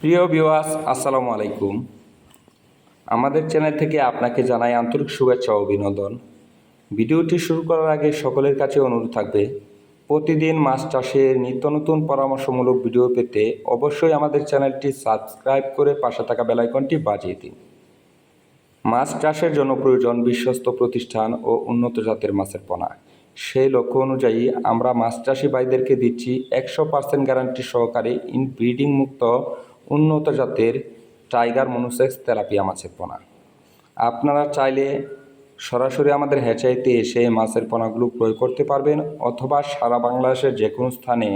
প্রিয় বিওয়াস আসসালামু আলাইকুম। আমাদের চ্যানেল থেকে আপনাকে জানাই আন্তরিক শুভেচ্ছা ও অভিনন্দন। ভিডিওটি শুরু করার আগে সকলের কাছে অনুরোধ থাকবে, প্রতিদিন মাছ চাষের নিত্য নতুন পরামর্শমূলক ভিডিও পেতে অবশ্যই আমাদের চ্যানেলটি সাবস্ক্রাইব করে পাশে থাকা বেলাইকনটি বাজিয়ে দিন। মাছ চাষের জন্য প্রয়োজন বিশ্বস্ত প্রতিষ্ঠান ও উন্নত জাতের মাছের পোনা। সেই লক্ষ্য অনুযায়ী আমরা মাছ চাষি ভাইদেরকে দিচ্ছি একশো পার্সেন্ট গ্যারান্টি সহকারে ইনব্রিডিং মুক্ত উন্নত জাতের টাইগার মনুসেক্স তেলাপিয়া মাছের পোনা। আপনারা চাইলে সরাসরি আমাদের হ্যাচাইতে এসে মাছের পোনাগুলো ক্রয় করতে পারবেন অথবা সারা বাংলাদেশের যে কোনো স্থানে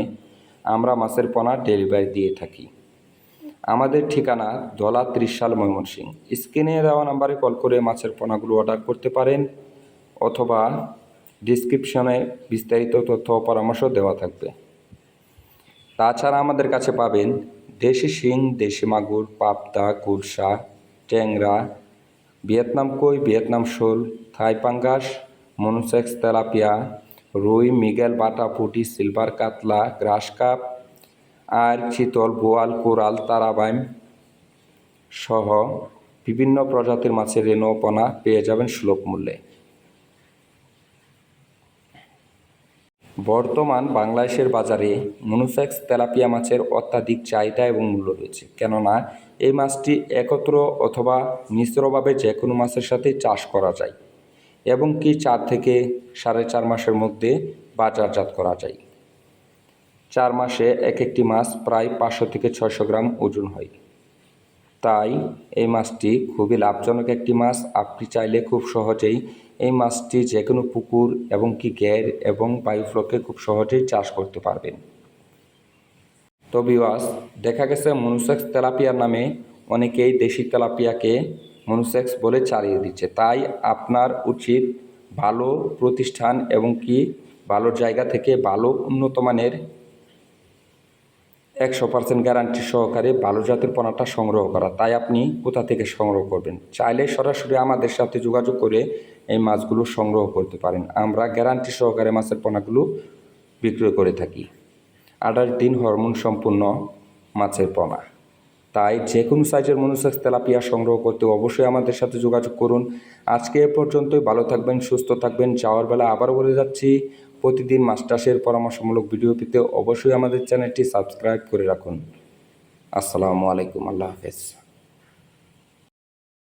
আমরা মাছের পোনা ডেলিভারি দিয়ে থাকি। আমাদের ঠিকানা দলা ত্রিশাল ময়মনসিং। স্ক্রিনে দেওয়া নাম্বারে কল করে মাছের পোনাগুলো অর্ডার করতে পারেন অথবা ডিসক্রিপশনে বিস্তারিত তথ্য পরামর্শ দেওয়া থাকবে। তাছাড়া আমাদের কাছে পাবেন দেশি শিং, দেশি মাগুর, পাবদা গুলশা ট্যাংরা, ভিয়েতনাম কই, ভিয়েতনাম শোল, থাই পাঙ্গাস, মনুসেক্স তেলাপিয়া, রুই, মিগেল, বাটা, পুটি, সিলভার কাতলা, গ্রাস কাপ, আর চিতল, বোয়াল, কোরাল, তারাবাইম সহ বিভিন্ন প্রজাতির মাছের রেণু পোনা পেয়ে যাবেন সুলভ মূল্যে। বর্তমান বাংলাদেশের বাজারে মনুফ্যাক্স তেলাপিয়া মাছের অত্যাধিক চাহিদা এবং মূল্য রয়েছে। কেননা, এই মাছটি একত্র অথবা মিশ্রভাবে যে কোনো মাছের সাথে চাষ করা যায় এবং কি চার থেকে সাড়ে চার মাসের মধ্যে বাজারজাত করা যায়। চার মাসে এক একটি মাছ প্রায় পাঁচশো থেকে ছয়শো গ্রাম ওজন হয়। তাই এই মাছটি খুবই লাভজনক একটি মাছ। আপনি চাইলে খুব সহজেই এই মাছটি যে কোনো পুকুর এবং কি গ্যার এবং বায়ুফ্লোকে খুব সহজেই চাষ করতে পারবেন। তো বিওয়াস দেখা গেছে মনুসেক্স তেলাপিয়ার নামে অনেকেই দেশি তেলাপিয়াকে মনুসেক্স বলে চালিয়ে দিচ্ছে। তাই আপনার উচিত ভালো প্রতিষ্ঠান এবং কি ভালো জায়গা থেকে ভালো উন্নত মানের একশো পার্সেন্ট গ্যারান্টি সহকারে ভালো জাতের পোনাটা সংগ্রহ করা। তাই আপনি কোথা থেকে সংগ্রহ করবেন? চাইলে সরাসরি আমাদের সাথে যোগাযোগ করে এই মাছগুলো সংগ্রহ করতে পারেন। আমরা গ্যারান্টি সহকারে মাছের পোনাগুলো বিক্রয় করে থাকি। আঠাশ দিন হরমোন সম্পূর্ণ মাছের পোনা। তাই যে কোনো সাইজের মনুষেক্স তেলাপিয়া সংগ্রহ করতে অবশ্যই আমাদের সাথে যোগাযোগ করুন। আজকে এ পর্যন্তই, ভালো থাকবেন, সুস্থ থাকবেন। যাওয়ার বেলা আবারও বলে যাচ্ছি, প্রতিদিন মাস্টার্সের পরামর্শমূলক ভিডিও পেতে অবশ্যই আমাদের চ্যানেলটি সাবস্ক্রাইব করে রাখুন। আসসালামু আলাইকুম, আল্লাহ হাফেজ।